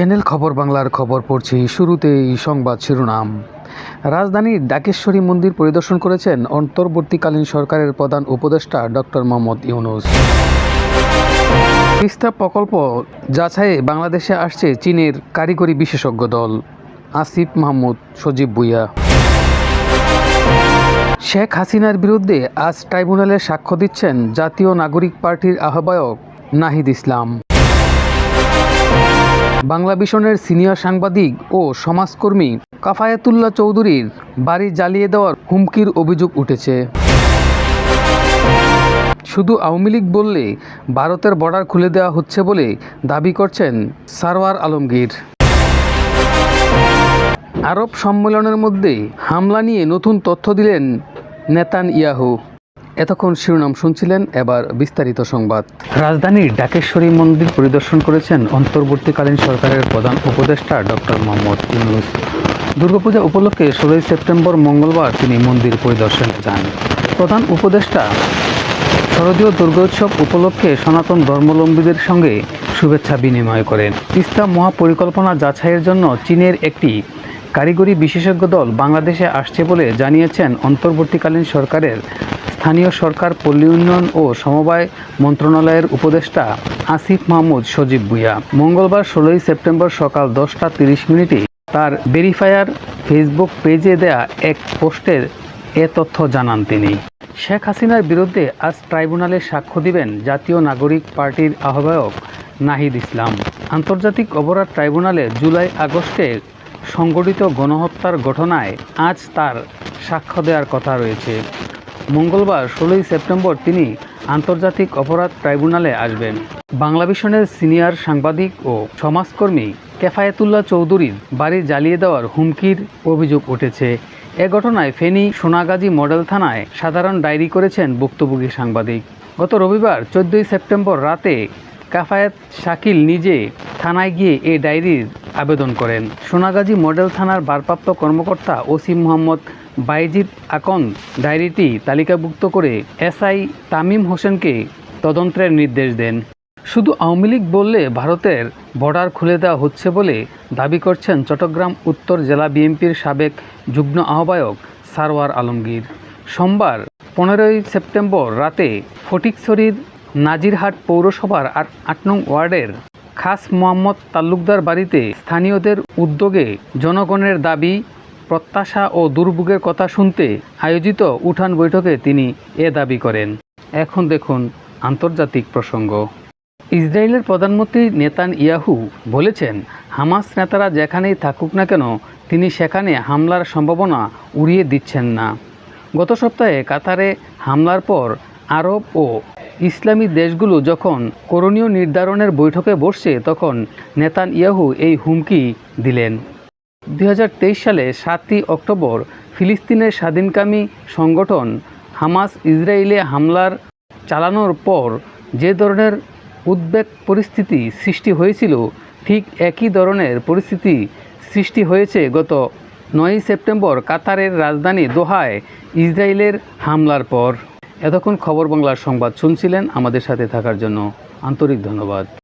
Channel খবর বাংলার খবর পড়ছি শুরুতেই সংবাদ শিরোনাম। রাজধানীর ডাকেশ্বরী মন্দির পরিদর্শন করেছেন অন্তর্বর্তীকালীন সরকারের প্রধান উপদেষ্টা ডক্টর মোহাম্মদ ইউনুস। তিস্তা প্রকল্প যাচাইয়ে বাংলাদেশে আসছে চীনের কারিগরি বিশেষজ্ঞ দল। আসিফ মাহমুদ, সজীব ভুইয়া। শেখ হাসিনার বিরুদ্ধে আজ ট্রাইব্যুনালে সাক্ষ্য দিচ্ছেন জাতীয় নাগরিক পার্টির আহ্বায়ক নাহিদ ইসলাম। বাংলা ভিশনের সিনিয়র সাংবাদিক ও সমাজকর্মী কাফায়াতুল্লাহ চৌধুরীর বাড়ি জ্বালিয়ে দেওয়ার হুমকির অভিযোগ উঠেছে। শুধু আওয়ামী লীগ বললে ভারতের বর্ডার খুলে দেওয়া হচ্ছে বলে দাবি করছেন সারওয়ার আলমগীর। আরব সম্মেলনের মধ্যে হামলা নিয়ে নতুন তথ্য দিলেন নেতান ইয়াহু এতক্ষণ শিরোনাম শুনছিলেন এবার বিস্তারিত সংবাদ। রাজধানীর ডাকেশ্বরী মন্দির পরিদর্শন করেছেন অন্তর্বর্তীকালীন সরকারের প্রধান উপদেষ্টা ডক্টর মোহাম্মদ ইউনুস। দুর্গাপূজা উপলক্ষে ষোলোই সেপ্টেম্বর মঙ্গলবার তিনি মন্দির পরিদর্শনে যান। প্রধান উপদেষ্টা, শরদীয় দুর্গোৎসব উপলক্ষে সনাতন ধর্মলম্বীদের সঙ্গে শুভেচ্ছা বিনিময় করেন। তিস্তা মহাপরিকল্পনা যাচাইয়ের জন্য চীনের একটি কারিগরি বিশেষজ্ঞ দল বাংলাদেশে আসছে বলে জানিয়েছেন অন্তর্বর্তীকালীন সরকারের স্থানীয় সরকার, পল্লী উন্নয়ন ও সমবায় মন্ত্রণালয়ের উপদেষ্টা আসিফ মাহমুদ সজীব ভুইয়া। মঙ্গলবার ষোলোই সেপ্টেম্বর সকাল দশটা তিরিশ মিনিটে তার ভেরিফায়ার ফেসবুক পেজে দেয়া এক পোস্টের এ তথ্য জানান তিনি। শেখ হাসিনার বিরুদ্ধে আজ ট্রাইব্যুনালে সাক্ষ্য দিবেন জাতীয় নাগরিক পার্টির আহ্বায়ক নাহিদ ইসলাম। আন্তর্জাতিক অপরাধ ট্রাইব্যুনালে জুলাই আগস্টে সংগঠিত গণহত্যার ঘটনায় আজ তার সাক্ষ্য দেওয়ার কথা রয়েছে। মঙ্গলবার ষোলোই সেপ্টেম্বর তিনি আন্তর্জাতিক অপরাধ ট্রাইব্যুনালে আসবেন। বাংলা ভিশনের সিনিয়র সাংবাদিক ও সমাজকর্মী কেফায়েতুল্লাহ চৌধুরীর বাড়ি জ্বালিয়ে দেওয়ার হুমকির অভিযোগ উঠেছে। এ ঘটনায় ফেনী সোনাগাজী মডেল থানায় সাধারণ ডায়েরি করেছেন ভুক্তভোগী সাংবাদিক। গত রবিবার চোদ্দই সেপ্টেম্বর রাতে কাফায়েত শাকিল নিজে থানায় গিয়ে এ ডায়েরির আবেদন করেন। সোনাগাজী মডেল থানার ভারপ্রাপ্ত কর্মকর্তা ওসি মোহাম্মদ বাইজিদ আকন ডায়েরিটি তালিকাভুক্ত করে এসআই তামিম হোসেনকে তদন্তের নির্দেশ দেন। শুধু আওয়ামী লীগ বললে ভারতের বর্ডার খুলে দেওয়া হচ্ছে বলে দাবি করছেন চট্টগ্রাম উত্তর জেলা বিএনপির সাবেক যুগ্ম আহ্বায়ক সারওয়ার আলমগীর। সোমবার পনেরোই সেপ্টেম্বর রাতে ফটিকছড়ির নাজিরহাট পৌরসভার আট নং ওয়ার্ডের খাস মোহাম্মদ তালুকদার বাড়িতে স্থানীয়দের উদ্যোগে জনগণের দাবি, প্রত্যাশা ও দুর্ভোগের কথা শুনতে আয়োজিত উঠান বৈঠকে তিনি এ দাবি করেন। এখন দেখুন আন্তর্জাতিক প্রসঙ্গ। ইসরায়েলের প্রধানমন্ত্রী নেতান ইয়াহু বলেছেন, হামাস নেতারা যেখানেই থাকুক না কেন, তিনি সেখানে হামলার সম্ভাবনা উড়িয়ে দিচ্ছেন না। গত সপ্তাহে কাতারে হামলার পর আরব ও ইসলামী দেশগুলো যখন করণীয় নির্ধারণের বৈঠকে বসছে, তখন নেতান ইয়াহু এই হুমকি দিলেন। দু হাজার তেইশ সালে সাতই অক্টোবর ফিলিস্তিনের স্বাধীনকামী সংগঠন হামাস ইসরায়েলে হামলার চালানোর পর যে ধরনের উদ্বেগ পরিস্থিতি সৃষ্টি হয়েছিল, ঠিক একই ধরনের পরিস্থিতি সৃষ্টি হয়েছে গত নয়ই সেপ্টেম্বর কাতারের রাজধানী দোহায় ইসরায়েলের হামলার পর। এতক্ষণ খবর বাংলার সংবাদ শুনছিলেন আমাদের সাথে থাকার জন্য আন্তরিক ধন্যবাদ।